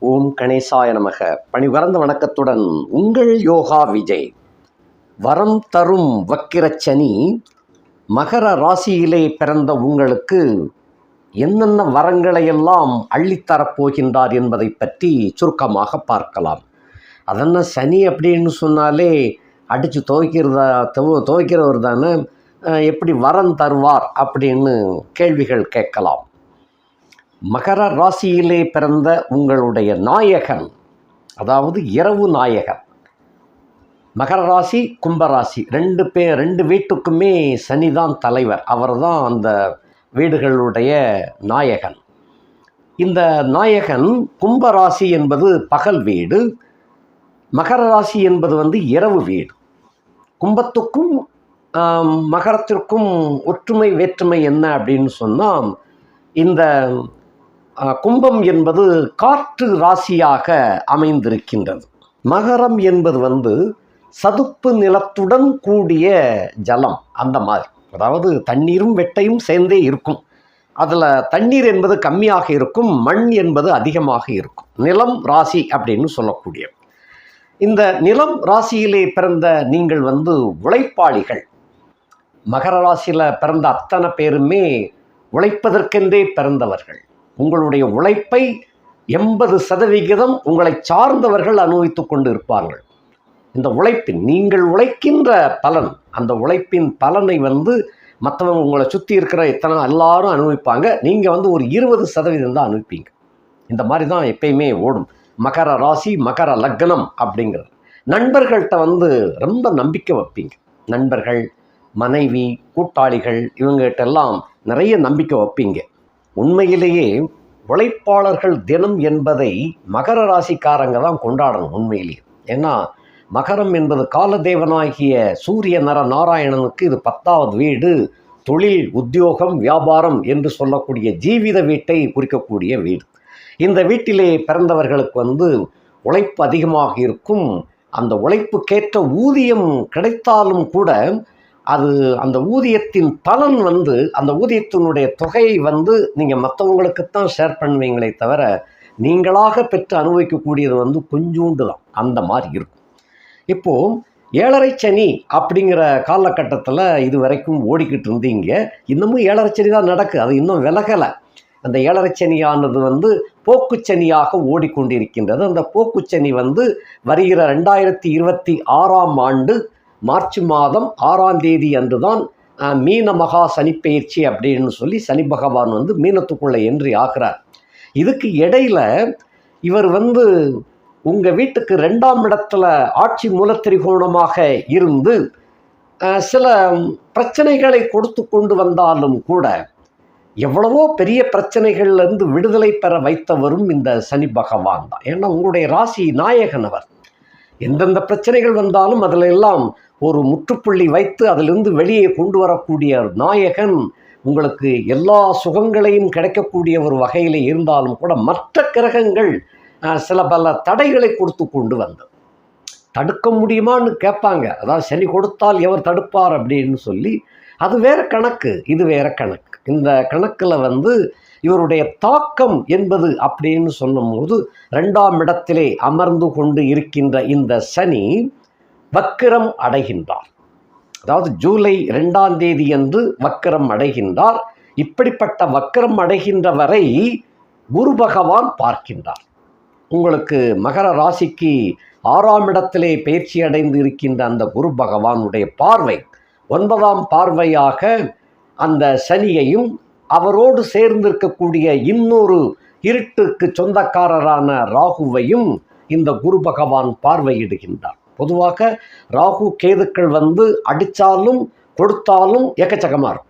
ஓம் கணேசாய நமக. பணிவரந்த வணக்கத்துடன் உங்கள் யோகா விஜய். வரம் தரும் வக்கிரச்சனி மகர ராசியிலே பிறந்த உங்களுக்கு என்னென்ன வரங்களை எல்லாம் அள்ளித்தரப் போகின்றார் என்பதை பற்றி சுருக்கமாக பார்க்கலாம். அதென்ன சனி அப்படின்னு சொன்னாலே அடித்து துவைக்கிறதா துவ துவைக்கிறவர் தானே எப்படி வரம் தருவார் அப்படின்னு கேள்விகள் கேட்கலாம். மகர ராசியிலே பிறந்த உங்களுடைய நாயகன் அதாவது இரவு நாயகன். மகர ராசி கும்பராசி ரெண்டு பே ரெண்டு வீட்டுக்குமே சனிதான் தலைவர். அவர்தான் அந்த வீடுகளுடைய நாயகன். இந்த நாயகன் கும்பராசி என்பது பகல் வீடு மகர ராசி என்பது வந்து இரவு வீடு. கும்பத்துக்கும் மகரத்திற்கும் ஒற்றுமை வேற்றுமை என்ன அப்படின்னு சொன்னால் இந்த கும்பம் என்பது காற்று ராசியாக அமைந்திருக்கின்றது. மகரம் என்பது வந்து சதுப்பு நிலத்துடன் கூடிய ஜலம் அந்த மாதிரி. அதாவது தண்ணீரும் வெட்டையும் சேர்ந்தே இருக்கும். அதில் தண்ணீர் என்பது கம்மியாக இருக்கும் மண் என்பது அதிகமாக இருக்கும். நிலம் ராசி அப்படின்னு சொல்லக்கூடிய இந்த நிலம் ராசியிலே பிறந்த நீங்கள் வந்து உழைப்பாளிகள். மகர ராசியில் பிறந்த அத்தனை பேருமே உழைப்பதற்கென்றே பிறந்தவர்கள். உங்களுடைய உழைப்பை எண்பது சதவிகிதம் உங்களை சார்ந்தவர்கள் அனுபவித்துக் கொண்டு இருப்பார்கள் இந்த உழைப்பின் நீங்கள் உழைக்கின்ற பலன் அந்த உழைப்பின் பலனை வந்து மற்றவங்க உங்களை சுற்றி இருக்கிற எத்தனை எல்லாரும் அனுபவிப்பாங்க. நீங்கள் வந்து ஒரு இருபது சதவீதம் தான் அனுபவிப்பீங்க. இந்த மாதிரி தான் எப்பயுமே ஓடும். மகர ராசி மகர லக்னம் அப்படிங்கிறது. நண்பர்கள்ட்ட வந்து ரொம்ப நம்பிக்கை வைப்பீங்க. நண்பர்கள் மனைவி கூட்டாளிகள் இவங்ககிட்ட எல்லாம் நிறைய நம்பிக்கை வைப்பீங்க. உண்மையிலேயே உழைப்பாளர்கள் தினம் என்பதை மகர ராசிக்காரங்க தான் கொண்டாடணும் உண்மையிலேயே. ஏன்னா மகரம் என்பது காலதேவனாகிய சூரிய நர நாராயணனுக்கு இது பத்தாவது வீடு. தொழில் உத்தியோகம் வியாபாரம் என்று சொல்லக்கூடிய ஜீவித வீட்டை குறிக்கக்கூடிய வீடு. இந்த வீட்டிலே பிறந்தவர்களுக்கு வந்து உழைப்பு அதிகமாக இருக்கும். அந்த உழைப்புக்கேற்ற ஊதியம் கிடைத்தாலும் கூட அது அந்த ஊதியத்தின் பலன் வந்து அந்த ஊதியத்தினுடைய தொகையை வந்து நீங்கள் மற்றவங்களுக்குத்தான் ஷேர் பண்ணுவீங்களே தவிர நீங்களாக பெற்று அனுபவிக்கக்கூடியது வந்து கொஞ்சூண்டு தான். அந்த மாதிரி இருக்கும். இப்போது ஏழரை சனி அப்படிங்கிற காலகட்டத்தில் இது வரைக்கும் ஓடிக்கிட்டு இருந்தீங்க. இன்னமும் ஏழரை சனி தான் நடக்குது அது இன்னும் விலகலை. அந்த ஏழரை சனியானது வந்து போக்குச்சனியாக ஓடிக்கொண்டிருக்கின்றது. அந்த போக்குச்சனி வந்து வருகிற ரெண்டாயிரத்தி இருபத்தி ஆறாம் ஆண்டு மார்ச் மாதம் ஆறாம் தேதி அன்று தான் மீன மகா சனிப்பெயர்ச்சி அப்படின்னு சொல்லி சனி பகவான் வந்து மீனத்துக்குள்ளே என்றி ஆகிறார். இதுக்கு இடையில இவர் வந்து உங்கள் வீட்டுக்கு ரெண்டாம் இடத்துல ஆட்சி மூலத்திரிகோணமாக இருந்து சில பிரச்சனைகளை கொடுத்து கொண்டு வந்தாலும் கூட எவ்வளவோ பெரிய பிரச்சனைகள்லேருந்து விடுதலை பெற வைத்தவரும் இந்த சனி பகவான் தான். ஏன்னா உங்களுடைய ராசி நாயகன் அவர். எந்தெந்த பிரச்சனைகள் வந்தாலும் அதில் எல்லாம் ஒரு முற்றுப்புள்ளி வைத்து அதிலிருந்து வெளியே கொண்டு வரக்கூடிய நாயகன் உங்களுக்கு எல்லா சுகங்களையும் கிடைக்கக்கூடிய ஒரு வகையில் இருந்தாலும் கூட மற்ற கிரகங்கள் சில பல தடைகளை கொடுத்து கொண்டு வந்தது. தடுக்க முடியுமான்னு கேட்பாங்க. அதாவது சனி கொடுத்தால் எவர் தடுப்பார் அப்படின்னு சொல்லி அது வேற கணக்கு இது வேற கணக்கு. இந்த கணக்கில் வந்து இவருடைய தாக்கம் என்பது அப்படின்னு சொல்லும்போது ரெண்டாம் இடத்திலே அமர்ந்து கொண்டு இருக்கின்ற இந்த சனி வக்கிரம் அடைகின்றார். அதாவது ஜூலை ரெண்டாம் தேதி என்று வக்கிரம் அடைகின்றார். இப்படிப்பட்ட வக்கிரம் அடைகின்ற வரை குரு பகவான் பார்க்கின்றார். உங்களுக்கு மகர ராசிக்கு ஆறாம் இடத்திலே பயிற்சி அடைந்து இருக்கின்ற அந்த குரு பகவானுடைய பார்வை ஒன்பதாம் பார்வையாக அந்த சனியையும் அவரோடு சேர்ந்திருக்கக்கூடிய இன்னொரு இருட்டுக்கு சொந்தக்காரரான ராகுவையும் இந்த குரு பகவான் பார்வையிடுகின்றார். பொதுவாக ராகு கேதுக்கள் வந்து அடித்தாலும் கொடுத்தாலும் எக்கச்சக்கமாக இருக்கும்.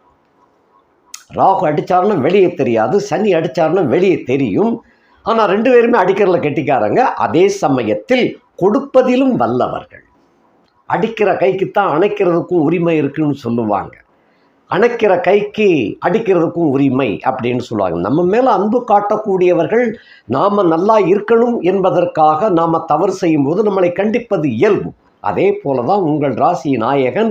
ராகு அடித்தாருன்னா வெளியே தெரியாது சனி அடித்தாருன்னா வெளியே தெரியும். ஆனால் ரெண்டு பேருமே அடிக்கிறதுல கெட்டிக்காரங்க. அதே சமயத்தில் கொடுப்பதிலும் வல்லவர்கள். அடிக்கிற கைக்குத்தான் அணைக்கிறதுக்கும் உரிமை இருக்குன்னு சொல்லுவாங்க. அணைக்கிற கைக்கு அடிக்கிறதுக்கும் உரிமை அப்படின்னு சொல்லுவாங்க. நம்ம மேலே அன்பு காட்டக்கூடியவர்கள் நாம் நல்லா இருக்கணும் என்பதற்காக நாம் தவறு செய்யும்போது நம்மளை கண்டிப்பது இயல்பு. அதே போல தான் உங்கள் ராசி நாயகன்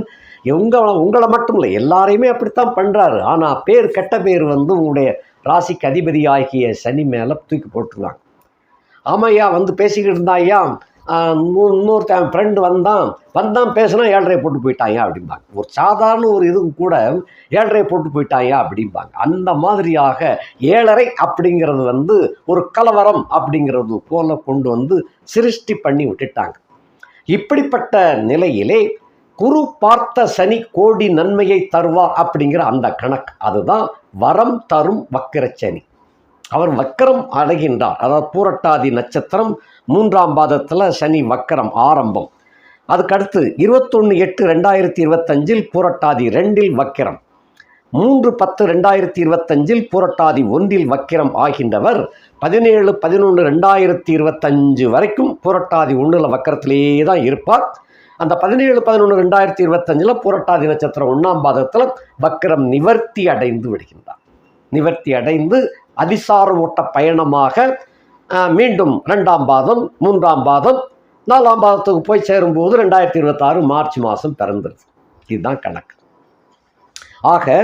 உங்களை உங்களை மட்டும் இல்லை எல்லாரையுமே அப்படித்தான் பண்ணுறாரு ஆனால் பேர் கெட்ட பேர் வந்து உங்களுடைய ராசிக்கு அதிபதி ஆகிய சனி மேலே தூக்கி போட்டுருவாங்க ஆமாய்யா வந்து பேசிக்கிட்டு இருந்தாய்யா? ஆஹ் இன்னொருத்தன் ஃப்ரெண்டு வந்தான். வந்தான் பேசினா ஏழரை போட்டு போயிட்டாயா அப்படிம்பாங்க. ஒரு சாதாரண ஒரு இதுக்கு கூட ஏழரை போட்டு போயிட்டாயா அப்படிம்பாங்க. அந்த மாதிரியாக ஏழரை அப்படிங்கிறது வந்து ஒரு கலவரம் அப்படிங்கிறது போல கொண்டு வந்து சிருஷ்டி பண்ணி விட்டுட்டாங்க. இப்படிப்பட்ட நிலையிலே குரு பார்த்த சனி கோடி நன்மையை தருவார் அப்படிங்கிற அந்த கணக்கு. அதுதான் வரம் தரும் வக்கிரச்சனி அவர் வக்கரம் அடைகின்றார் அதாவது பூரட்டாதி நட்சத்திரம் மூன்றாம் பாதத்தில் சனி வக்கரம் ஆரம்பம். அதுக்கடுத்து இருபத்தொன்று எட்டு ரெண்டாயிரத்தி இருபத்தஞ்சில் பூரட்டாதி ரெண்டில் வக்கிரம். மூன்று பத்து ரெண்டாயிரத்தி இருபத்தஞ்சில் பூரட்டாதி ஒன்றில் வக்கிரம் ஆகின்றவர். பதினேழு பதினொன்று ரெண்டாயிரத்தி இருபத்தஞ்சு வரைக்கும் பூரட்டாதி ஒன்றில் வக்கரத்திலேயே தான் இருப்பார். அந்த பதினேழு பதினொன்று ரெண்டாயிரத்தி இருபத்தஞ்சில் பூரட்டாதி நட்சத்திரம் ஒன்றாம் பாதத்தில் வக்கிரம் நிவர்த்தி அடைந்து விடுகின்றார். நிவர்த்தி அடைந்து அதிசார ஓட்ட பயணமாக மீண்டும் ரெண்டாம் பாதம் மூன்றாம் பாதம் நாலாம் பாதத்துக்கு போய் சேரும்போது ரெண்டாயிரத்தி இருபத்தாறு மார்ச் மாதம் பிறந்துருது இதுதான் கணக்கு. ஆக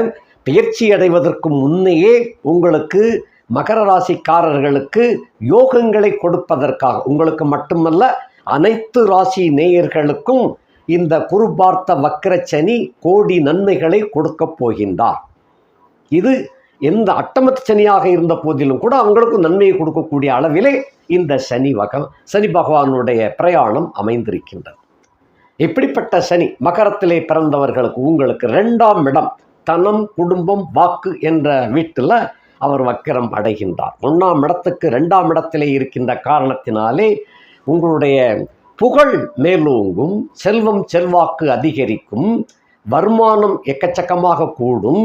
பயிற்சி அடைவதற்கு முன்னையே உங்களுக்கு மகர ராசிக்காரர்களுக்கு யோகங்களை கொடுப்பதற்காக உங்களுக்கு மட்டுமல்ல அனைத்து ராசி நேயர்களுக்கும் இந்த குரு பார்த்த வக்கரச்சனி கோடி நன்மைகளை கொடுக்கப் போகின்றார். இது எந்த அட்டமத்து சனியாக இருந்த போதிலும் கூட அவங்களுக்கு நன்மையை கொடுக்கக்கூடிய அளவிலே இந்த சனி வகம் சனி பகவானுடைய பிரயாணம் அமைந்திருக்கின்றது. இப்படிப்பட்ட சனி? மகரத்திலே பிறந்தவர்களுக்கு உங்களுக்கு ரெண்டாம் இடம் தனம் குடும்பம் வாக்கு என்ற வீட்டில் அவர் வக்கிரம் அடைகின்றார். ஒன்றாம் இடத்துக்கு ரெண்டாம் இடத்திலே இருக்கின்ற காரணத்தினாலே உங்களுடைய புகழ் மேலோங்கும் செல்வம் செல்வாக்கு அதிகரிக்கும் வருமானம் எக்கச்சக்கமாக கூடும்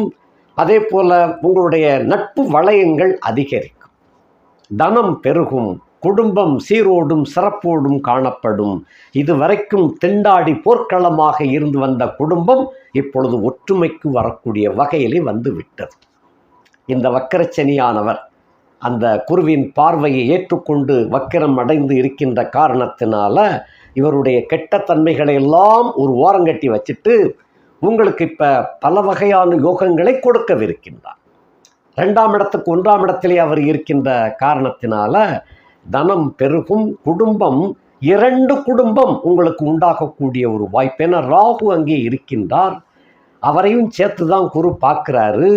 அதே போல் உங்களுடைய நட்பு வளையங்கள் அதிகரிக்கும். தனம் பெருகும் குடும்பம் சீரோடும் சிறப்போடும் காணப்படும். இதுவரைக்கும் திண்டாடி போர்க்களமாக இருந்து வந்த குடும்பம் இப்பொழுது ஒற்றுமைக்கு வரக்கூடிய வகையிலே வந்து விட்டது இந்த வக்கரச்சனியானவர் அந்த குருவின் பார்வையை ஏற்றுக்கொண்டு வக்கிரம் அடைந்து இருக்கின்ற காரணத்தினால இவருடைய கெட்ட தன்மைகளை எல்லாம் ஒரு ஓரங்கட்டி வச்சுட்டு உங்களுக்கு இப்போ பல வகையான யோகங்களை கொடுக்கவிருக்கின்றார். ரெண்டாம் இடத்துக்கு ஒன்றாம் இடத்திலே அவர் இருக்கின்ற காரணத்தினால தனம் பெருகும் குடும்பம் இரண்டு குடும்பம் உங்களுக்கு உண்டாகக்கூடிய ஒரு வாய்ப்பு. ஏன்னா ராகு அங்கே இருக்கின்றார். அவரையும் சேர்த்து தான் குரு பார்க்குறாரு.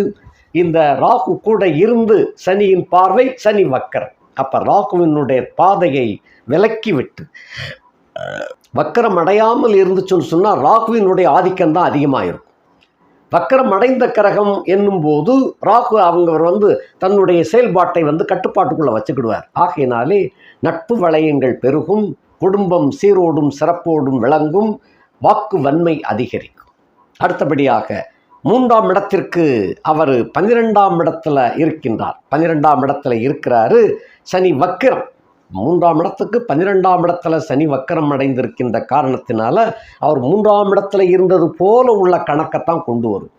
இந்த ராகு கூட இருந்து சனியின் பார்வை சனி வக்கர் அப்போ ராகுவினுடைய பாதையை விலக்கிவிட்டு வக்கரம் அடையாமல் இருந்துச்சுன்னு சொன்னால் ராகுவினுடைய ஆதிக்கம் தான் அதிகமாக இருக்கும் வக்கரம் அடைந்த கிரகம் என்னும்போது ராகு அவங்கவர் வந்து தன்னுடைய செயல்பாட்டை வந்து கட்டுப்பாட்டுக்குள்ளே வச்சுக்கிடுவார். ஆகையினாலே நட்பு வளையங்கள் பெருகும் குடும்பம் சீரோடும் சிறப்போடும் விளங்கும் வாக்கு வன்மை அதிகரிக்கும். அடுத்தபடியாக மூன்றாம் இடத்திற்கு அவர் பன்னிரெண்டாம் இடத்துல இருக்கின்றார். பன்னிரெண்டாம் இடத்துல இருக்கிறாரு சனி வக்கிரம். மூன்றாம் இடத்துக்கு பன்னிரெண்டாம் இடத்துல சனி வக்கரம் அடைந்திருக்கின்ற காரணத்தினால அவர் மூன்றாம் இடத்துல இருந்தது போல உள்ள கணக்கைத்தான் கொண்டு வரும்.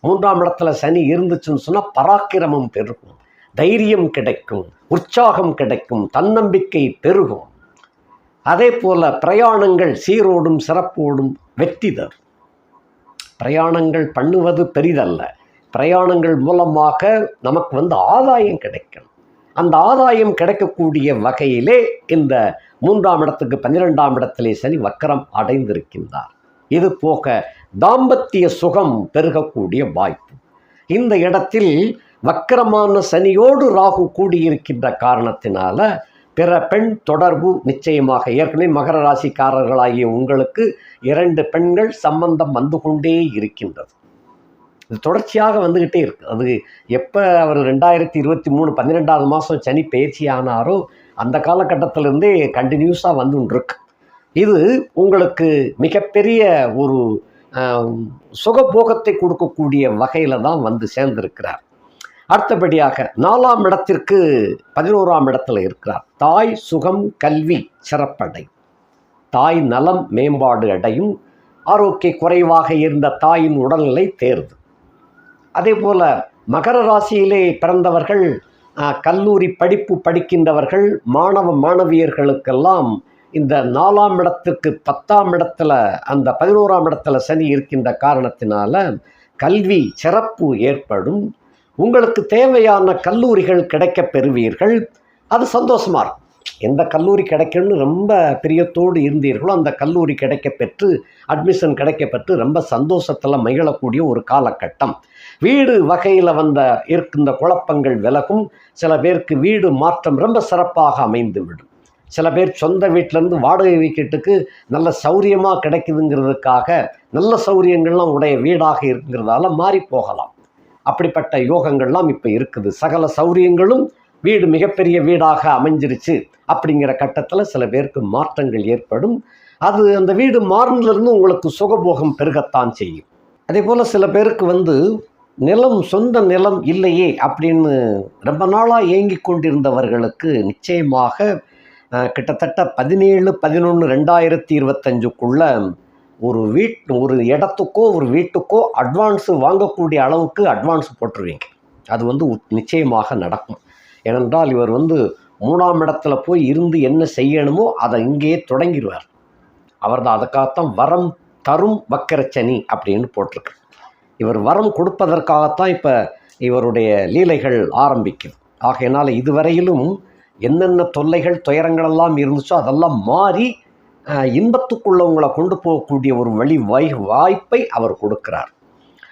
மூன்றாம் இடத்துல சனி இருந்துச்சுன்னு சொன்னால் பராக்கிரமம் பெருகும் தைரியம் கிடைக்கும் உற்சாகம் கிடைக்கும் தன்னம்பிக்கை பெருகும். அதே போல பிரயாணங்கள் சீரோடும் சிறப்போடும் வெற்றி தரும். பிரயாணங்கள் பண்ணுவது பெரிதல்ல. பிரயாணங்கள் மூலமாக நமக்கு வந்து ஆதாயம் கிடைக்கும் அந்த ஆதாயம் கிடைக்கக்கூடிய வகையிலே இந்த மூன்றாம் இடத்துக்கு பன்னிரெண்டாம் இடத்திலே சனி வக்கரம் அடைந்திருக்கின்றார். இது போக தாம்பத்திய சுகம் பெருகக்கூடிய வாய்ப்பு. இந்த இடத்தில் வக்கரமான சனியோடு ராகு கூடியிருக்கின்ற காரணத்தினால பிற பெண் தொடர்பு நிச்சயமாக ஏற்கனவே மகர ராசிக்காரர்களாகிய உங்களுக்கு இரண்டு பெண்கள் சம்பந்தம் வந்து கொண்டே இருக்கின்றது. இது தொடர்ச்சியாக வந்துக்கிட்டே இருக்குது அது எப்போ அவர் ரெண்டாயிரத்தி இருபத்தி மூணு பன்னிரெண்டாவது மாதம் சனி பயிற்சி ஆனாரோ அந்த காலகட்டத்திலிருந்தே கண்டினியூஸாக வந்துருக்கு இது உங்களுக்கு மிகப்பெரிய ஒரு சுகபோகத்தை கொடுக்கக்கூடிய வகையில் தான் வந்து சேர்ந்திருக்கிறார். அடுத்தபடியாக நாலாம் இடத்திற்கு பதினோராம் இடத்துல இருக்கிறார். தாய் சுகம் கல்வி சிறப்படை. தாய் நலம் மேம்பாடு அடையும். ஆரோக்கிய குறைவாக இருந்த தாயின் உடல்நிலை தேர்வு. அதே போல் மகர ராசியிலே பிறந்தவர்கள் கல்லூரி படிப்பு படிக்கின்றவர்கள் மாணவ மாணவியர்களுக்கெல்லாம் இந்த நாலாம் இடத்திற்கு பத்தாம் இடத்துல அந்த பதினோராம் இடத்துல சனி இருக்கின்ற காரணத்தினால கல்வி சிறப்பு ஏற்படும். உங்களுக்கு தேவையான கல்லூரிகள் கிடைக்கப் பெறுவீர்கள். அது சந்தோஷமா இருக்கும். எந்த கல்லூரி கிடைக்கணும்னு ரொம்ப பிரியத்தோடு இருந்தீர்களோ அந்த கல்லூரி கிடைக்க பெற்று அட்மிஷன் கிடைக்க பெற்று ரொம்ப சந்தோஷத்தில் மகிழக்கூடிய ஒரு காலகட்டம். வீடு வகையில் வந்த இருக்கின்ற குழப்பங்கள் விலகும். சில பேருக்கு வீடு மாற்றம் ரொம்ப சிறப்பாக அமைந்து விடும் சில பேர் சொந்த வீட்டிலேருந்து வாடகை வீக்கெட்டுக்கு நல்ல சௌரியமாக கிடைக்குதுங்கிறதுக்காக நல்ல சௌரியங்கள்லாம் உடைய வீடாக இருக்கிறதால மாறி போகலாம். அப்படிப்பட்ட யோகங்கள்லாம் இப்போ இருக்குது. சகல சௌரியங்களும் வீடு மிகப்பெரிய வீடாக அமைஞ்சிருச்சு அப்படிங்கிற கட்டத்தில் சில பேருக்கு மாற்றங்கள் ஏற்படும். அது அந்த வீடு மாறினிலிருந்து உங்களுக்கு சுகபோகம் பெருகத்தான் செய்யும். அதே போல் சில பேருக்கு வந்து நிலம் சொந்த நிலம் இல்லையே அப்படின்னு ரொம்ப நாளாக ஏங்கி கொண்டிருந்தவர்களுக்கு நிச்சயமாக கிட்டத்தட்ட பதினேழு பதினொன்று ரெண்டாயிரத்தி இருபத்தஞ்சுக்குள்ள ஒரு வீட் ஒரு இடத்துக்கோ ஒரு வீட்டுக்கோ அட்வான்ஸு வாங்கக்கூடிய அளவுக்கு அட்வான்ஸ் போட்டுருவீங்க. அது வந்து உத்- நிச்சயமாக நடக்கும். ஏனென்றால் இவர் வந்து மூணாம் இடத்துல போய் இருந்து என்ன செய்யணுமோ அதை இங்கேயே தொடங்கிடுவார். அவர் தான் அதுக்காகத்தான் வரம் தரும் வக்கரச்சனி அப்படின்னு போட்டிருக்கு. இவர் வரம் கொடுப்பதற்காகத்தான் இப்போ இவருடைய லீலைகள் ஆரம்பிக்குது. ஆகையினால் இதுவரையிலும் என்னென்ன தொல்லைகள் துயரங்களெல்லாம் இருந்துச்சோ அதெல்லாம் மாறி இன்பத்துக்குள்ளவங்களை இன்பத்துக்குள்ள உங்களை கொண்டு போகக்கூடிய ஒரு வழி வாய் வாய்ப்பை அவர் கொடுக்கிறார்.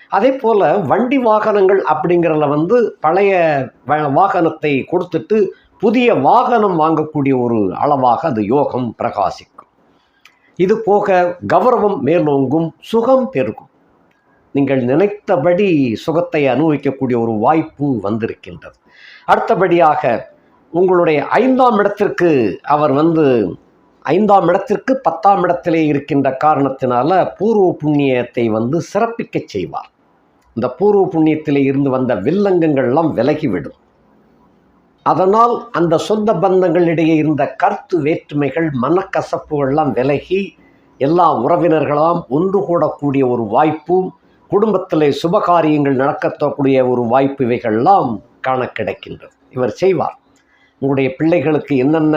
அதே போல் வண்டி வாகனங்கள் அப்படிங்கிறத வந்து பழைய வ- வாகனத்தை கொடுத்துட்டு புதிய வாகனம் வாங்கக்கூடிய ஒரு அளவாக அது யோகம் பிரகாசிக்கும். இது போக கௌரவம் மேலோங்கும் சுகம் பெருகும். நீங்கள் நினைத்தபடி சுகத்தை அனுபவிக்கக்கூடிய ஒரு வாய்ப்பு வந்திருக்கின்றது. அடுத்தபடியாக உங்களுடைய ஐந்தாம் இடத்திற்கு அவர் வந்து ஐந்தாம் இடத்திற்கு பத்தாம் இடத்திலே இருக்கின்ற காரணத்தினால பூர்வ புண்ணியத்தை வந்து சிறப்பிக்கச் செய்வார். இந்த பூர்வ புண்ணியத்திலே இருந்து வந்த வில்லங்கங்கள்லாம் விலகிவிடும். அதனால் அந்த சொந்த பந்தங்களிடையே இருந்த கருத்து வேற்றுமைகள் மனக்கசப்புகள்லாம் விலகி எல்லா உறவினர்களாம் ஒன்று கூடக்கூடிய ஒரு வாய்ப்பும் குடும்பத்திலே சுபகாரியங்கள் நடக்கத்தக்கூடிய ஒரு வாய்ப்பு இவைகள்லாம் காண கிடைக்கின்றது இவர் செய்வார். உங்களுடைய பிள்ளைகளுக்கு என்னென்ன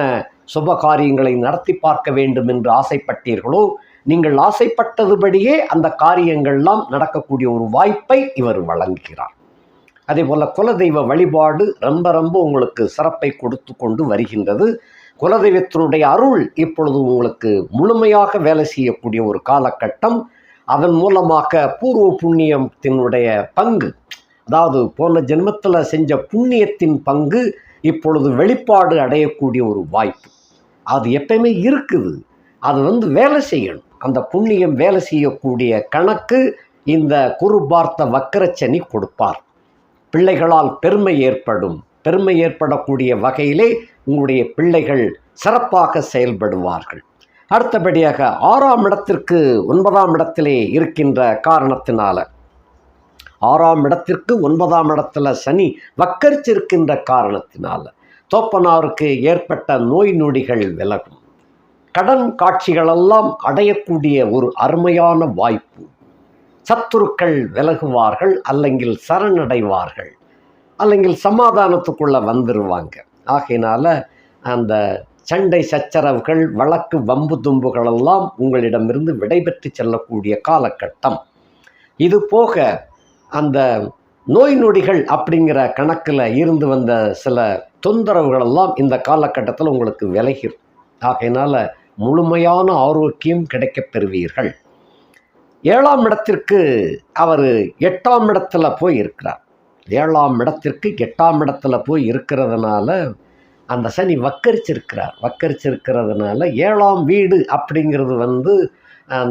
சுப காரியங்களை நடத்தி பார்க்க வேண்டும் என்று ஆசைப்பட்டீர்களோ நீங்கள் ஆசைப்பட்டதுபடியே அந்த காரியங்கள்லாம் நடக்கக்கூடிய ஒரு வாய்ப்பை இவர் வழங்குகிறார். அதே போல் குலதெய்வ வழிபாடு ரொம்ப ரொம்ப உங்களுக்கு சிறப்பை கொடுத்து கொண்டு வருகின்றது. குலதெய்வத்தினுடைய அருள் இப்பொழுது உங்களுக்கு முழுமையாக வேலை செய்யக்கூடிய ஒரு காலகட்டம். அதன் மூலமாக பூர்வ புண்ணியத்தினுடைய பங்கு அதாவது போன ஜென்மத்தில் செஞ்ச புண்ணியத்தின் பங்கு இப்பொழுது வெளிப்பாடு அடையக்கூடிய ஒரு வாய்ப்பு. அது எப்பயுமே இருக்குது. அது வந்து வேலை செய்யணும். அந்த புண்ணியம் வேலை செய்யக்கூடிய கணக்கு இந்த குருபார்த்த வக்கரச்சனி கொடுப்பார். பிள்ளைகளால் பெருமை ஏற்படும். பெருமை ஏற்படக்கூடிய வகையிலே உங்களுடைய பிள்ளைகள் சிறப்பாக செயல்படுவார்கள். அடுத்தபடியாக ஆறாம் இடத்திற்கு ஒன்பதாம் இடத்திலே இருக்கின்ற காரணத்தினால. ஆறாம் இடத்திற்கு ஒன்பதாம் இடத்துல சனி வக்கரிச்சிருக்கின்ற காரணத்தினால தோப்பனாருக்கு ஏற்பட்ட நோய் நொடிகள் விலகும். கடன் காட்சிகளெல்லாம் அடையக்கூடிய ஒரு அருமையான வாய்ப்பு. சத்துருக்கள் விலகுவார்கள் அல்லங்கில் சரணடைவார்கள் அல்லங்கில் சமாதானத்துக்குள்ளே வந்துடுவாங்க ஆகையினால் அந்த சண்டை சச்சரவுகள் வழக்கு வம்பு தும்புகளெல்லாம் உங்களிடமிருந்து விடைபெற்று செல்லக்கூடிய காலகட்டம். இது போக அந்த நோய் நொடிகள் அப்படிங்கிற கணக்கில் இருந்து வந்த சில தொந்தரவுகளெல்லாம் இந்த காலகட்டத்தில் உங்களுக்கு விலகிரும். ஆகையினால் முழுமையான ஆரோக்கியம் கிடைக்கப் பெறுவீர்கள். ஏழாம் இடத்திற்கு அவர் எட்டாம் இடத்துல போய் இருக்கிறார் ஏழாம் இடத்திற்கு எட்டாம் இடத்துல போய் இருக்கிறதுனால அந்த சனி வக்கரிச்சிருக்கிறார். வக்கரிச்சிருக்கிறதுனால ஏழாம் வீடு அப்படிங்கிறது வந்து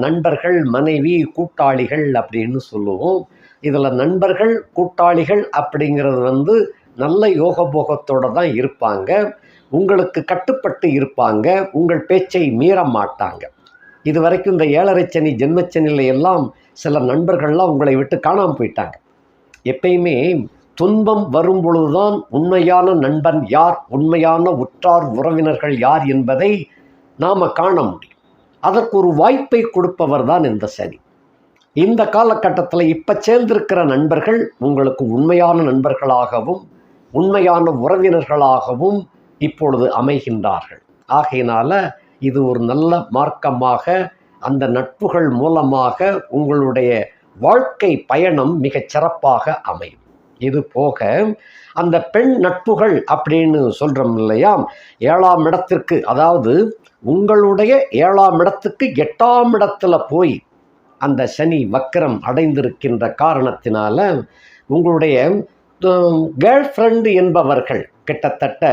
நண்பர்கள் மனைவி கூட்டாளிகள் அப்படின்னு சொல்லுவோம். இதில் நண்பர்கள் கூட்டாளிகள் அப்படிங்கிறது வந்து நல்ல யோகபோகத்தோடு தான் இருப்பாங்க. உங்களுக்கு கட்டுப்பட்டு இருப்பாங்க. உங்கள் பேச்சை மீற மாட்டாங்க. இது வரைக்கும் இந்த ஏழரை சனி ஜென்மச்சனில எல்லாம் சில நண்பர்கள்லாம் உங்களை விட்டு காணாமல் போயிட்டாங்க. எப்பயுமே துன்பம் வரும் பொழுதுதான் உண்மையான நண்பன் யார் உண்மையான உற்றார் உறவினர்கள் யார் என்பதை நாம் காண முடியும். அதற்கு ஒரு வாய்ப்பை கொடுப்பவர் தான் இந்த சனி. இந்த காலகட்டத்தில் இப்போ சேர்ந்திருக்கிற நண்பர்கள் உங்களுக்கு உண்மையான நண்பர்களாகவும் உண்மையான உறவினர்களாகவும் இப்பொழுது அமைகின்றார்கள். ஆகையினால் இது ஒரு நல்ல மார்க்கமாக அந்த நட்புகள் மூலமாக உங்களுடைய வாழ்க்கை பயணம் மிகச் சிறப்பாக அமையும். இது போக அந்த பெண் நட்புகள் அப்படின்னு சொல்கிறோம் இல்லையா? ஏழாம் இடத்திற்கு அதாவது உங்களுடைய ஏழாம் இடத்துக்கு எட்டாம் இடத்துல போய் அந்த சனி வக்கரம் அடைந்திருக்கின்ற காரணத்தினால உங்களுடைய கேர்ள் ஃப்ரெண்டு என்பவர்கள் கிட்டத்தட்ட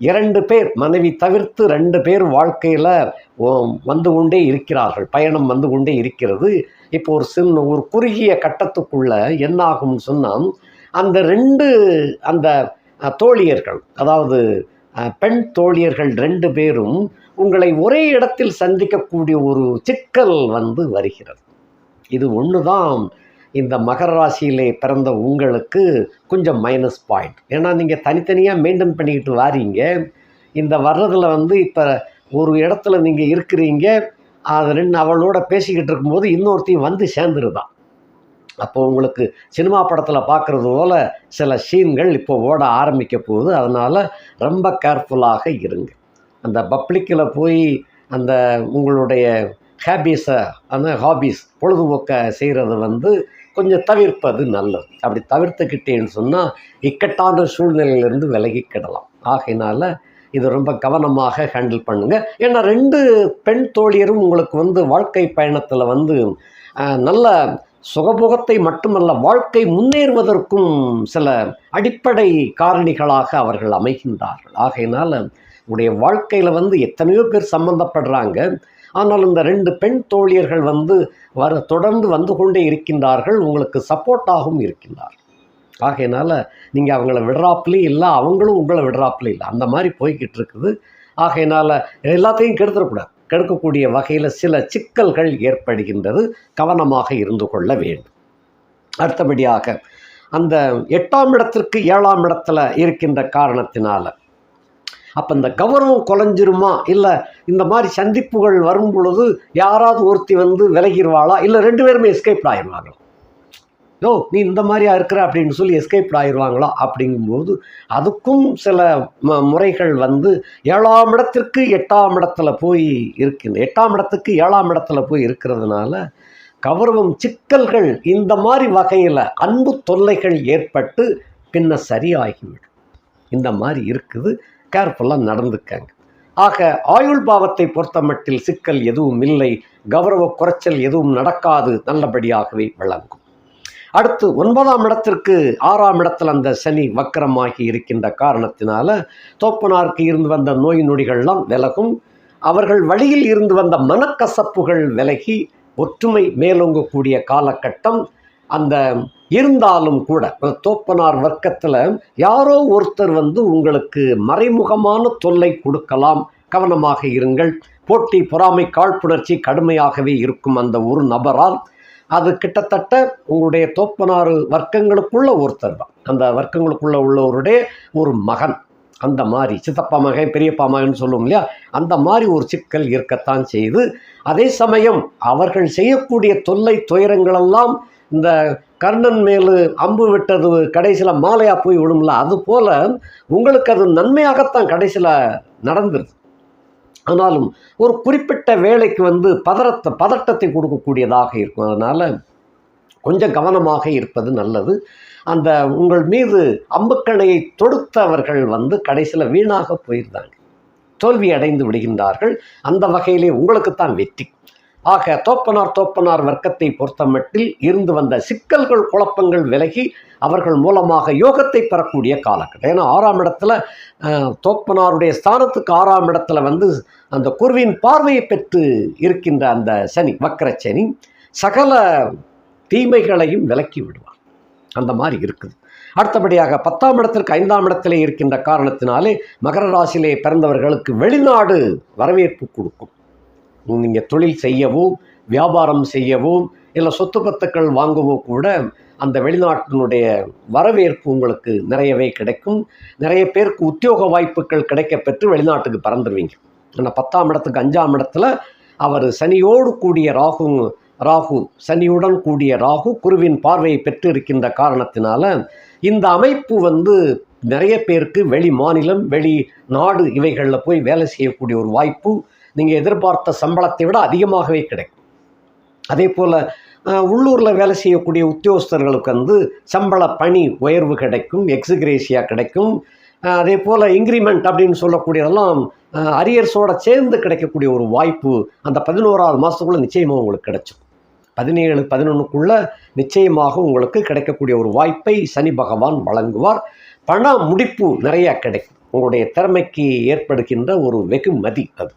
இரண்டு பேர் மனைவி தவிர்த்து ரெண்டு பேர் வாழ்க்கையில் வந்து கொண்டே இருக்கிறார்கள் பயணம் வந்து கொண்டே இருக்கிறது. இப்போ ஒரு சின்ன ஒரு குறுகிய கட்டத்துக்குள்ள என்னாகும்னு சொன்னால் அந்த ரெண்டு அந்த தோழியர்கள் அதாவது பெண் தோழியர்கள் ரெண்டு பேரும் உங்களை ஒரே இடத்தில் சந்திக்கக்கூடிய ஒரு சிக்கல் வந்து வருகிறது. இது ஒன்று தான் இந்த மகர ராசியிலே பிறந்த உங்களுக்கு கொஞ்சம் மைனஸ் பாயிண்ட் ஏன்னா நீங்கள் தனித்தனியாக மெயின்டைன் பண்ணிக்கிட்டு வாரீங்க. இந்த வர்றதில் வந்து இப்போ ஒரு இடத்துல நீங்கள் இருக்கிறீங்க. அது ரெண்டு அவளோட பேசிக்கிட்டு இருக்கும்போது இன்னொருத்தையும் வந்து சேர்ந்துருதான். அப்போ உங்களுக்கு சினிமா படத்தில் பார்க்குறது போல் சில சீன்கள் இப்போ ஓட ஆரம்பிக்க போகுது. அதனால் ரொம்ப கேர்ஃபுல்லாக இருங்க. அந்த பப்ளிக்கில் போய் அந்த உங்களுடைய ஹேபீஸை அந்த ஹாபீஸ் பொழுதுபோக்கை செய்கிறது வந்து கொஞ்சம் தவிர்ப்பது நல்லது. அப்படி தவிர்த்துக்கிட்டேன்னு சொன்னால் இக்கட்டான சூழ்நிலையிலிருந்து விலகிக்கிடலாம். ஆகையினால் இது ரொம்ப கவனமாக ஹேண்டில் பண்ணுங்கள் ஏன்னா ரெண்டு பெண் தோழியரும் உங்களுக்கு வந்து வாழ்க்கை பயணத்தில் வந்து நல்ல சுகபோகத்தை மட்டுமல்ல வாழ்க்கை முன்னேறுவதற்கும் சில அடிப்படை காரணிகளாக அவர்கள் அமைகின்றார்கள். ஆகையினால் உடைய வாழ்க்கையில் வந்து எத்தனையோ பேர் சம்பந்தப்படுறாங்க. ஆனால் இந்த ரெண்டு பெண் தோழியர்கள் வந்து வர தொடர்ந்து வந்து கொண்டே இருக்கின்றார்கள். உங்களுக்கு சப்போர்ட்டாகவும் இருக்கின்றார்கள். ஆகையினால் நீங்கள் அவங்கள விடுறாப்புலையும் இல்லை அவங்களும் உங்களை விடுறாப்புலையும் இல்லை. அந்த மாதிரி போய்கிட்டு இருக்குது. ஆகையினால் எல்லாத்தையும் கெடுத்துடக்கூடாது. கெடுக்கக்கூடிய வகையில் சில சிக்கல்கள் ஏற்படுகின்றது. கவனமாக இருந்து கொள்ள வேண்டும். அடுத்தபடியாக அந்த எட்டாம் இடத்திற்கு ஏழாம் இடத்துல இருக்கின்ற காரணத்தினால அப்போ இந்த கௌரவம் குலைஞ்சிருமா? இல்லை இந்த மாதிரி சந்திப்புகள் வரும் பொழுது யாராவது ஒருத்தி வந்து விலகிடுவாளா இல்லை ரெண்டு பேருமே எஸ்கேப் ஆயிடுவாங்களா? யோ நீ இந்த மாதிரியா இருக்கிற? அப்படின்னு சொல்லி எஸ்கேப்ட் ஆயிடுவாங்களா? அப்படிங்கும்போது அதுக்கும் சில ம முறைகள் வந்து ஏழாம் இடத்திற்கு எட்டாம் இடத்துல போய் இருக்கின்ற எட்டாம் இடத்துக்கு ஏழாம் இடத்துல போய் இருக்கிறதுனால கௌரவம் சிக்கல்கள் இந்த மாதிரி வகையில் அன்பு தொல்லைகள் ஏற்பட்டு பின்ன சரியாகிவிடும். இந்த மாதிரி இருக்குது. கேர்ஃபுல்லாக நடந்துக்கங்க. ஆக ஆயுள் பாவத்தை பொறுத்த மட்டில் சிக்கல் எதுவும் இல்லை. கௌரவ குறைச்சல் எதுவும் நடக்காது. நல்லபடியாகவே விளங்கும். அடுத்து ஒன்பதாம் இடத்திற்கு ஆறாம் இடத்தில் அந்த சனி வக்கரமாகி இருக்கின்ற காரணத்தினால தோப்பனாருக்கு இருந்து வந்த நோய் நொடிகள்லாம் விலகும். அவர்கள் வழியில் இருந்து வந்த மனக்கசப்புகள் விலகி ஒற்றுமை மேலோங்கக்கூடிய காலகட்டம். அந்த இருந்தாலும் கூட தோப்பனார் வர்க்கத்தில் யாரோ ஒருத்தர் வந்து உங்களுக்கு மறைமுகமான தொல்லை கொடுக்கலாம். கவனமாக இருங்கள். போட்டி பொறாமை காழ்ப்புணர்ச்சி கடுமையாகவே இருக்கும் அந்த ஒரு நபரால் அது கிட்டத்தட்ட உங்களுடைய தோப்பனாறு வர்க்கங்களுக்குள்ள ஒருத்தர் தான். அந்த வர்க்கங்களுக்குள்ள உள்ளவருடைய ஒரு மகன். அந்த மாதிரி சித்தப்பா மகன் பெரியப்பா மகன் சொல்லுவோம் இல்லையா? அந்த மாதிரி ஒரு சிக்கல் இருக்கத்தான் செய்து அதே சமயம் அவர்கள் செய்யக்கூடிய தொல்லை துயரங்களெல்லாம் இந்த கர்ணன் மேலு அம்பு விட்டது கடைசியில் மாலையாக போய் விடும்ல அது போல் உங்களுக்கு அது நன்மையாகத்தான் கடைசியில் நடந்துருது. ஆனாலும் ஒரு குறிப்பிட்ட வேலைக்கு வந்து பதறத்தை பதட்டத்தை கொடுக்கக்கூடியதாக இருக்கும். அதனால் கொஞ்சம் கவனமாக இருப்பது நல்லது. அந்த உங்கள் மீது அம்புக்கணையை தொடுத்தவர்கள் வந்து கடைசியில் வீணாக போயிருந்தாங்க. தோல்வி அடைந்து விடுகின்றார்கள். அந்த வகையிலே உங்களுக்குத்தான் வெற்றி. ஆக தோப்பனார் தோப்பனார் வர்க்கத்தை பொறுத்தமட்டில் இருந்து வந்த சிக்கல்கள் குழப்பங்கள் விலகி அவர்கள் மூலமாக யோகத்தை பெறக்கூடிய காலகட்டம். ஏன்னா ஆறாம் இடத்துல தோப்பனாருடைய ஸ்தானத்துக்கு ஆறாம் இடத்துல வந்து அந்த குருவின் பார்வையை பெற்று இருக்கின்ற அந்த சனி வக்கர சனி சகல தீமைகளையும் விலக்கி விடுவார். அந்த மாதிரி இருக்குது. அடுத்தபடியாக பத்தாம் இடத்திற்கு ஐந்தாம் இடத்திலே இருக்கின்ற காரணத்தினாலே மகர ராசியிலே பிறந்தவர்களுக்கு வெளிநாடு வரவேற்பு கொடுக்கும். நீங்கள் தொழில் செய்யவும் வியாபாரம் செய்யவும் இல்லை சொத்து பத்துக்கள் வாங்கவோ கூட அந்த வெளிநாட்டினுடைய வரவேற்பு உங்களுக்கு நிறையவே கிடைக்கும். நிறைய பேருக்கு உத்தியோக வாய்ப்புகள் கிடைக்க பெற்று வெளிநாட்டுக்கு பறந்துடுவீங்க ஆனால் பத்தாம் இடத்துக்கு அஞ்சாம் இடத்துல அவர் சனியோடு கூடிய ராகு ராகு சனியுடன் கூடிய ராகு குருவின் பார்வையை பெற்று இருக்கின்ற காரணத்தினால இந்த அமைப்பு வந்து நிறைய பேருக்கு வெளி மாநிலம் வெளி நாடு இவைகளில் போய் வேலை செய்யக்கூடிய ஒரு வாய்ப்பு. நீங்கள் எதிர்பார்த்த சம்பளத்தை விட அதிகமாகவே கிடைக்கும். அதே போல் உள்ளூரில் வேலை செய்யக்கூடிய உத்தியோகஸ்தர்களுக்கு வந்து சம்பள பணி உயர்வு கிடைக்கும் எக்ஸிகிரேஷியா கிடைக்கும். அதே போல் இன்க்ரிமெண்ட் அப்படின்னு சொல்லக்கூடியதெல்லாம் அரியர்ஸோட சேர்ந்து கிடைக்கக்கூடிய ஒரு வாய்ப்பு அந்த பதினோராவது மாதத்துக்குள்ளே நிச்சயமாக உங்களுக்கு கிடைச்சிடும் பதினேழு பதினொன்றுக்குள்ளே நிச்சயமாக உங்களுக்கு கிடைக்கக்கூடிய ஒரு வாய்ப்பை சனி பகவான் வழங்குவார். பண முடிப்பு நிறையா கிடைக்கும். உங்களுடைய திறமைக்கு ஏற்படுகின்ற ஒரு வெகுமதி அது.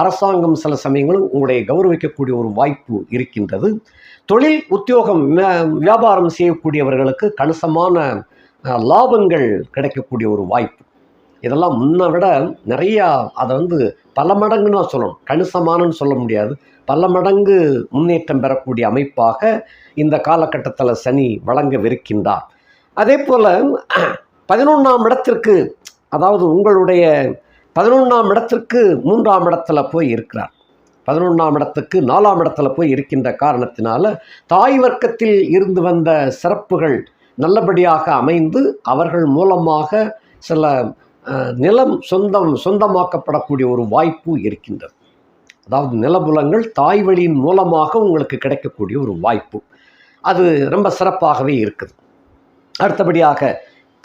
அரசாங்கம் சில சமயங்களும் உங்களுடைய கௌரவிக்கக்கூடிய ஒரு வாய்ப்பு இருக்கின்றது. தொழில் உத்தியோகம் வியாபாரம் செய்யக்கூடியவர்களுக்கு கணிசமான லாபங்கள் கிடைக்கக்கூடிய ஒரு வாய்ப்பு. இதெல்லாம் முன்னை விட நிறையா அதை வந்து பல மடங்குன்னு தான் சொல்லணும். கணிசமானன்னு சொல்ல முடியாது. பல மடங்கு முன்னேற்றம் பெறக்கூடிய அமைப்பாக இந்த காலகட்டத்தில் சனி வழங்கவிருக்கின்றார் அதே போல் பதினொன்றாம் இடத்திற்கு அதாவது உங்களுடைய பதினொன்றாம் இடத்திற்கு மூன்றாம் இடத்துல போய் இருக்கிறார். பதினொன்றாம் இடத்துக்கு நாலாம் இடத்துல போய் இருக்கின்ற காரணத்தினால தாய் வர்க்கத்தில் இருந்து வந்த சிறப்புகள் நல்லபடியாக அமைந்து அவர்கள் மூலமாக சில நிலம் சொந்தம் சொந்தமாக்கப்படக்கூடிய ஒரு வாய்ப்பு இருக்கின்றது. அதாவது நிலபுலங்கள் தாய் வழியின் மூலமாக உங்களுக்கு கிடைக்கக்கூடிய ஒரு வாய்ப்பு. அது ரொம்ப சிறப்பாகவே இருக்குது. அடுத்தபடியாக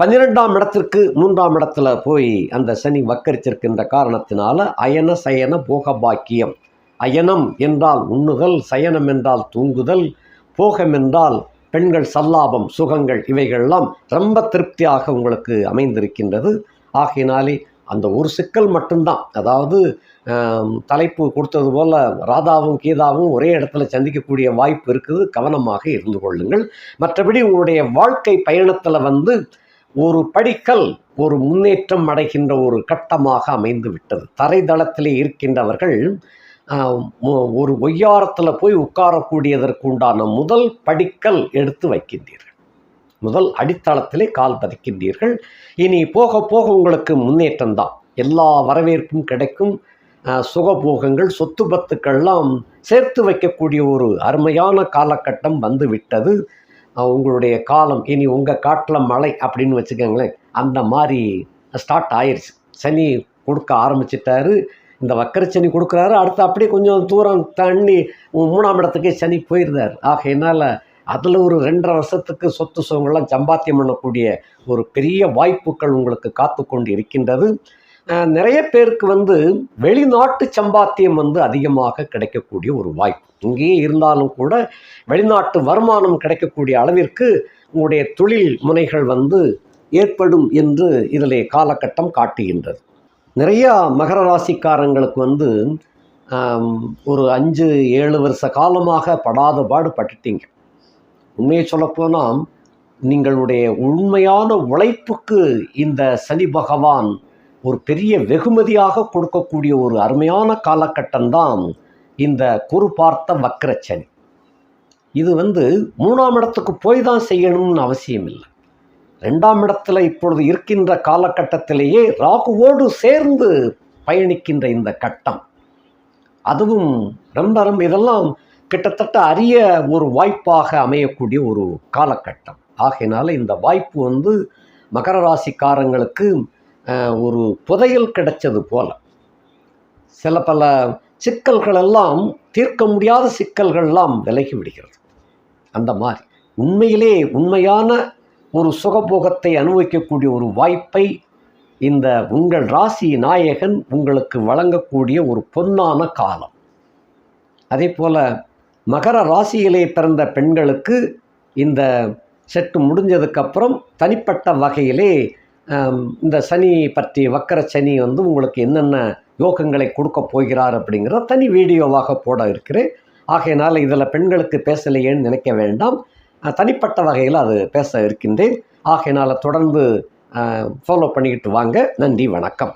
பன்னிரெண்டாம் இடத்திற்கு மூன்றாம் இடத்துல போய் அந்த சனி வக்கரிச்சிருக்கின்ற காரணத்தினால அயன சயன போக பாக்கியம் அயனம் என்றால் உண்ணுதல் சயனம் என்றால் தூங்குதல் போகம் என்றால் பெண்கள் சல்லாபம் சுகங்கள் இவைகள்லாம் ரொம்ப திருப்தியாக உங்களுக்கு அமைந்திருக்கின்றது. ஆகையினாலே அந்த ஒரு சிக்கல் மட்டும்தான். அதாவது தலைப்பு கொடுத்தது போல் ராதாவும் கீதாவும் ஒரே இடத்துல சந்திக்கக்கூடிய வாய்ப்பு இருக்குது. கவனமாக இருந்து கொள்ளுங்கள். மற்றபடி உங்களுடைய வாழ்க்கை பயணத்தில் வந்து ஒரு படிக்கல் ஒரு முன்னேற்றம் அடைகின்ற ஒரு கட்டமாக அமைந்து விட்டது தரைதளத்திலே இருக்கின்றவர்கள் ஒரு ஒய்யாரத்தில் போய் உட்காரக்கூடியதற்கு உண்டான முதல் படிக்கல் எடுத்து வைக்கின்றீர்கள். முதல் அடித்தளத்திலே கால் பதிக்கின்றீர்கள். இனி போக போக உங்களுக்கு முன்னேற்றம் தான். எல்லா வரவேற்பும் கிடைக்கும். சுகபோகங்கள் சொத்து பத்துக்கள்லாம் சேர்த்து வைக்கக்கூடிய ஒரு அருமையான காலகட்டம் வந்துவிட்டது. உங்களுடைய காலம் இனி உங்கள் காட்டில் மழை அப்படின்னு வச்சுக்கோங்களேன் அந்த மாதிரி ஸ்டார்ட் ஆயிடுச்சு சனி கொடுக்க ஆரம்பிச்சிட்டாரு. இந்த வக்கர சனி கொடுக்குறாரு. அடுத்து அப்படியே கொஞ்சம் தூரம் தண்ணி மூணாம் இடத்துக்கே சனி போயிருந்தார். ஆகையினால் அதில் ஒரு ரெண்டரை வருஷத்துக்கு சொத்து சுகங்கள்லாம் சம்பாத்தியம் பண்ணக்கூடிய ஒரு பெரிய வாய்ப்புகள் உங்களுக்கு காத்து கொண்டு இருக்கின்றது. நிறைய பேருக்கு வந்து வெளிநாட்டு சம்பாத்தியம் வந்து அதிகமாக கிடைக்கக்கூடிய ஒரு வாய்ப்பு. இங்கேயே இருந்தாலும் கூட வெளிநாட்டு வருமானம் கிடைக்கக்கூடிய அளவிற்கு உங்களுடைய தொழில் முனைகள் வந்து ஏற்படும் என்று இதில் காலகட்டம் காட்டுகின்றது. நிறையா மகர ராசிக்காரங்களுக்கு வந்து ஒரு அஞ்சு ஏழு வருஷ காலமாக படாத பாடு பட்டுட்டீங்க உண்மையை சொல்லப்போனால் நீங்களுடைய உண்மையான உழைப்புக்கு இந்த சனி பகவான் ஒரு பெரிய வெகுமதியாக கொடுக்கக்கூடிய ஒரு அருமையான காலகட்டம்தான் இந்த குரு பார்த்த வக்ரச்சனி. இது வந்து மூணாம் இடத்துக்கு போய் தான் செய்யணும்னு அவசியம் இல்லை. ரெண்டாம் இடத்துல இப்பொழுது இருக்கின்ற காலகட்டத்திலேயே ராகுவோடு சேர்ந்து பயணிக்கின்ற இந்த கட்டம். அதுவும் ரொம்ப ரொம்ப இதெல்லாம் கிட்டத்தட்ட அரிய ஒரு வாய்ப்பாக அமையக்கூடிய ஒரு காலகட்டம். ஆகையினால இந்த வாய்ப்பு வந்து மகர ராசிக்காரங்களுக்கு ஒரு புதையல் கிடைச்சது போல. சில பல சிக்கல்களெல்லாம் தீர்க்க முடியாத சிக்கல்கள்லாம் விலகி விடுகிறது. அந்த மாதிரி. உண்மையிலே உண்மையான ஒரு சுகபோகத்தை அனுபவிக்கக்கூடிய ஒரு வாய்ப்பை இந்த உங்கள் ராசி நாயகன் உங்களுக்கு வழங்கக்கூடிய ஒரு பொன்னான காலம். அதே போல் மகர ராசியிலே பிறந்த பெண்களுக்கு இந்த செட்டு முடிஞ்சதுக்கப்புறம் தனிப்பட்ட வகையிலே இந்த சனி பற்றி வக்கர சனி வந்து உங்களுக்கு என்னென்ன யோகங்களை கொடுக்க போகிறார் அப்படிங்கிற தனி வீடியோவாக போட இருக்கிறேன். ஆகையினால் இதில் பெண்களுக்கு பேசலையேன்னு நினைக்க வேண்டாம். தனிப்பட்ட வகையில் அது பேச இருக்கின்றேன். ஆகையினால் தொடர்ந்து ஃபாலோ பண்ணிக்கிட்டு வாங்க. நன்றி வணக்கம்.